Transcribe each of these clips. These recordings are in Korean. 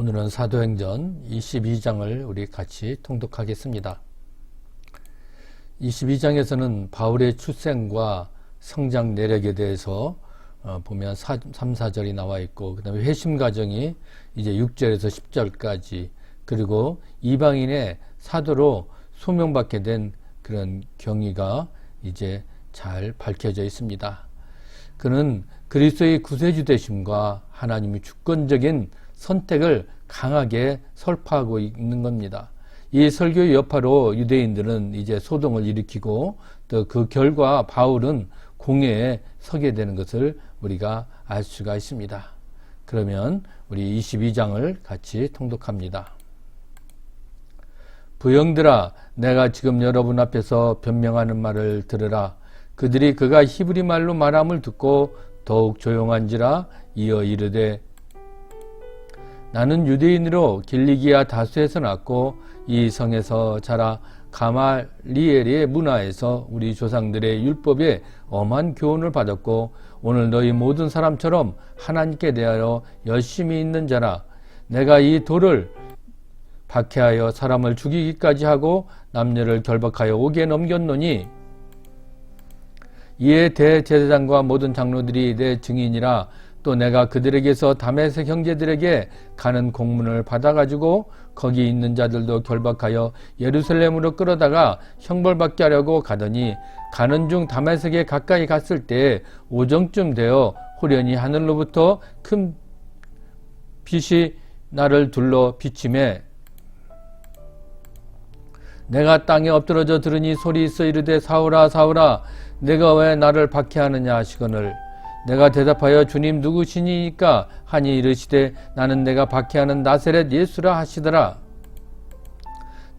오늘은 사도행전 22장을 우리 같이 통독하겠습니다. 22장에서는 바울의 출생과 성장 내력에 대해서 어, 보면 3, 4절이 나와 있고 그 다음에 회심 과정이 이제 6절에서 10절까지 그리고 이방인의 사도로 소명받게 된 그런 경위가 이제 잘 밝혀져 있습니다. 그는 그리스도의 구세주 되심과 하나님의 주권적인 선택을 강하게 설파하고 있는 겁니다. 이 설교의 여파로 유대인들은 이제 소동을 일으키고 또 그 결과 바울은 공회에 서게 되는 것을 우리가 알 수가 있습니다. 그러면 우리 22장을 같이 통독합니다. 부영들아 내가 지금 여러분 앞에서 변명하는 말을 들으라 그들이 그가 히브리 말로 말함을 듣고 더욱 조용한지라 이어 이르되 나는 유대인으로 길리기아 다수에서 났고 이 성에서 자라 가말리엘의 문화에서 우리 조상들의 율법에 엄한 교훈을 받았고 오늘 너희 모든 사람처럼 하나님께 대하여 열심히 있는 자라. 내가 이 돌을 박해하여 사람을 죽이기까지 하고 남녀를 결박하여 옥에 넘겼노니 이에 대제사장과 모든 장로들이 내 증인이라 또 내가 그들에게서 다메섹 형제들에게 가는 공문을 받아가지고 거기 있는 자들도 결박하여 예루살렘으로 끌어다가 형벌받게 하려고 가더니 가는 중 다메섹에 가까이 갔을 때 오정쯤 되어 호련히 하늘로부터 큰 빛이 나를 둘러 비침해 내가 땅에 엎드러져 들으니 소리 있어 이르되 사울아 사울아 내가 왜 나를 박해하느냐 하시거늘 내가 대답하여 주님 누구시니까 하니 이르시되 나는 내가 박해하는 나세렛 예수라 하시더라.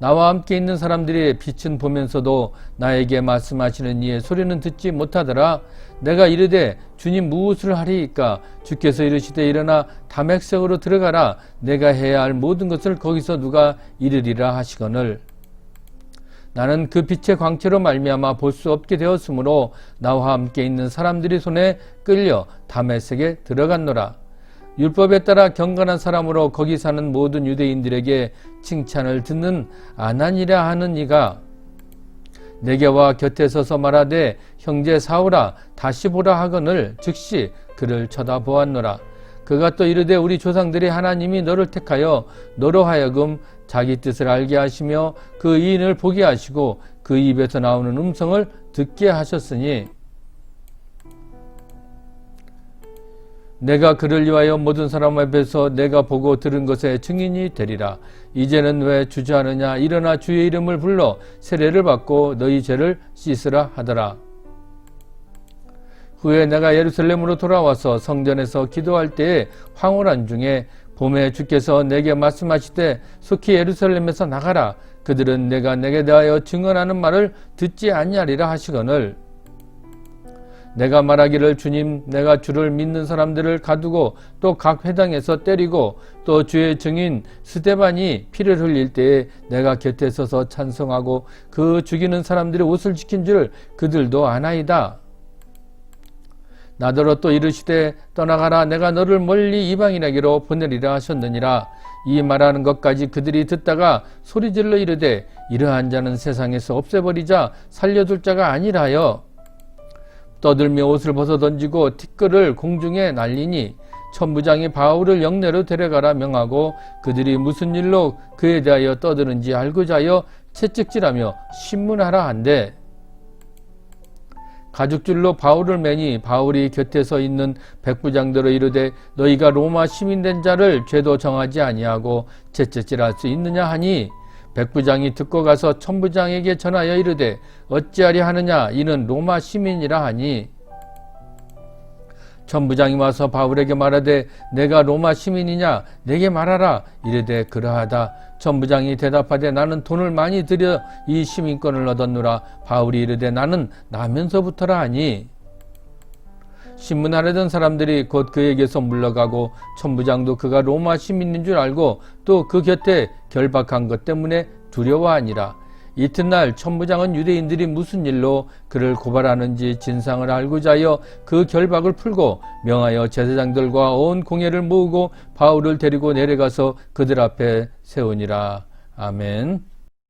나와 함께 있는 사람들이 빛은 보면서도 나에게 말씀하시는 이의 소리는 듣지 못하더라. 내가 이르되 주님 무엇을 하리이까 주께서 이르시되 일어나 담액색으로 들어가라. 내가 해야 할 모든 것을 거기서 누가 이르리라 하시거늘 나는 그 빛의 광채로 말미암아 볼 수 없게 되었으므로 나와 함께 있는 사람들이 손에 끌려 다메섹에 들어갔노라. 율법에 따라 경건한 사람으로 거기 사는 모든 유대인들에게 칭찬을 듣는 아나니라 하는 이가 내게 와 곁에 서서 말하되 형제 사울아 다시 보라 하거늘 즉시 그를 쳐다보았노라. 그가 또 이르되 우리 조상들이 하나님이 너를 택하여 너로 하여금 자기 뜻을 알게 하시며 그 이인을 보게 하시고 그 입에서 나오는 음성을 듣게 하셨으니 내가 그를 위하여 모든 사람 앞에서 내가 보고 들은 것에 증인이 되리라. 이제는 왜 주저하느냐? 일어나 주의 이름을 불러 세례를 받고 너희 죄를 씻으라 하더라. 후에 내가 예루살렘으로 돌아와서 성전에서 기도할 때에 황홀한 중에 봄에 주께서 내게 말씀하시되 속히 예루살렘에서 나가라. 그들은 내가 내게 대하여 증언하는 말을 듣지 아니하리라 하시거늘. 내가 말하기를 주님 내가 주를 믿는 사람들을 가두고 또 각 회당에서 때리고 또 주의 증인 스테반이 피를 흘릴 때에 내가 곁에 서서 찬송하고 그 죽이는 사람들의 옷을 지킨 줄 그들도 아나이다 나더러 또 이르시되 떠나가라 내가 너를 멀리 이방인에게로 보내리라 하셨느니라. 이 말하는 것까지 그들이 듣다가 소리질러 이르되 이러한 자는 세상에서 없애버리자 살려둘 자가 아니라여. 떠들며 옷을 벗어 던지고 티끌을 공중에 날리니 천부장이 바울을 영내로 데려가라 명하고 그들이 무슨 일로 그에 대하여 떠드는지 알고자 하여 채찍질하며 신문하라 한데 가죽줄로 바울을 매니 바울이 곁에 서 있는 백부장들로 이르되 너희가 로마 시민된 자를 죄도 정하지 아니하고 채찍질할 수 있느냐 하니? 백부장이 듣고 가서 천부장에게 전하여 이르되 어찌하리 하느냐? 이는 로마 시민이라 하니. 천부장이 와서 바울에게 말하되 내가 로마 시민이냐? 내게 말하라. 이르되 그러하다 천부장이 대답하되 나는 돈을 많이 들여 이 시민권을 얻었노라. 바울이 이르되 나는 나면서부터라 하니. 신문 하려던 사람들이 곧 그에게서 물러가고 천부장도 그가 로마 시민인 줄 알고 또 그 곁에 결박한 것 때문에 두려워하니라 이튿날 천부장은 유대인들이 무슨 일로 그를 고발하는지 진상을 알고자 하여 그 결박을 풀고 명하여 제사장들과 온 공회를 모으고 바울을 데리고 내려가서 그들 앞에 세우니라. 아멘.